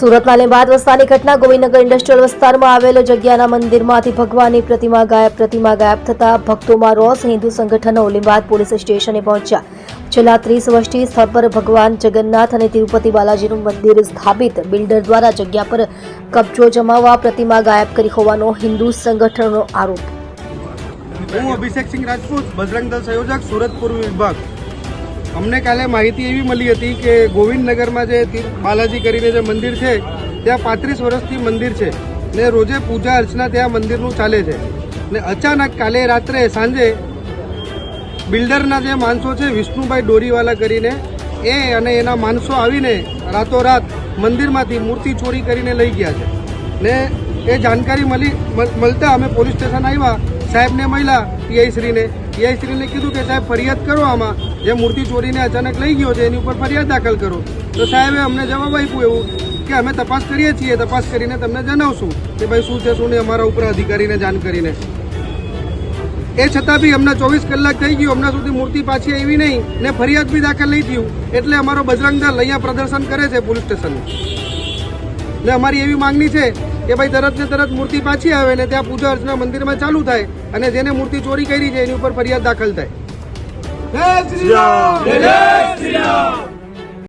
સુરતના લીંબાદ વસ્તાની ઘટના ગોવિંદનગર ઇન્ડસ્ટ્રીયલ વિસ્તારમાં આવેલ જગ્યાના મંદિરમાંથી ભગવાનની પ્રતિમા ગાયબ પ્રતિમા ગાયબ થતા ભક્તોમાં રોષ, હિન્દુ સંગઠનો લીંબાદ પોલીસ સ્ટેશને પહોંચ્યા. છેલ્લા ત્રીસ વર્ષથી સ્થળ પર ભગવાન જગન્નાથ અને તિરુપતિ બાલાજીનું મંદિર સ્થાપિત. બિલ્ડર દ્વારા જગ્યા પર કબજો જમાવવા પ્રતિમા ગાયબ કરી હોવાનો હિન્દુ સંગઠનનો આરોપ. હું અભિષેક સિંહ રાજપૂત બજરંગ દળ સંયોજક, સુરત પૂર્વ વિભાગ. અમને કાલે માહિતી એવી મળી હતી કે ગોવિંદનગરમાં જે બાલાજી કરીને જે મંદિર છે, ત્યાં પાંત્રીસ વર્ષથી મંદિર છે ને રોજે પૂજા અર્ચના ત્યાં મંદિરનું ચાલે છે. ને અચાનક કાલે રાત્રે સાંજે બિલ્ડરના જે માણસો છે, વિષ્ણુભાઈ ડોરીવાલા કરીને એ અને એના માણસો આવીને રાતોરાત મંદિરમાંથી મૂર્તિ ચોરી કરીને લઈ ગયા છે. ને એ જાણકારી મળી મળ- મળતા અમે પોલીસ સ્ટેશન આવ્યા સાહેબને મળ્યા પીઆઈ શ્રીને પીઆઈ શ્રીને કીધું કે, સાહેબ, ફરિયાદ કરો આમાં. જે મૂર્તિ ચોરીને અચાનક લઈ ગયો છે, એની ઉપર ફરિયાદ દાખલ કરો. તો સાહેબે અમને જવાબ આપ્યું એવું કે, અમે તપાસ કરીએ છીએ. તપાસ કરીને તમને જણાવશું કે ભાઈ શું છે, શું નહીં, અમારા ઉપર અધિકારીને જાણ કરીને. એ છતાં બી અમને ચોવીસ કલાક થઈ ગયું. હમણાં સુધી મૂર્તિ પાછી આવી નહીં ને ફરિયાદ બી દાખલ નહીં થયું. એટલે અમારો બજરંગ દળ પ્રદર્શન કરે છે પોલીસ સ્ટેશન ને અમારી એવી માંગણી છે કે ભાઈ તરત ને તરત મૂર્તિ પાછી આવે ને ત્યાં પૂજા અર્ચના મંદિરમાં ચાલુ થાય અને જેને મૂર્તિ ચોરી કરી છે એની ઉપર ફરિયાદ દાખલ થાય જય શ્રી રામ!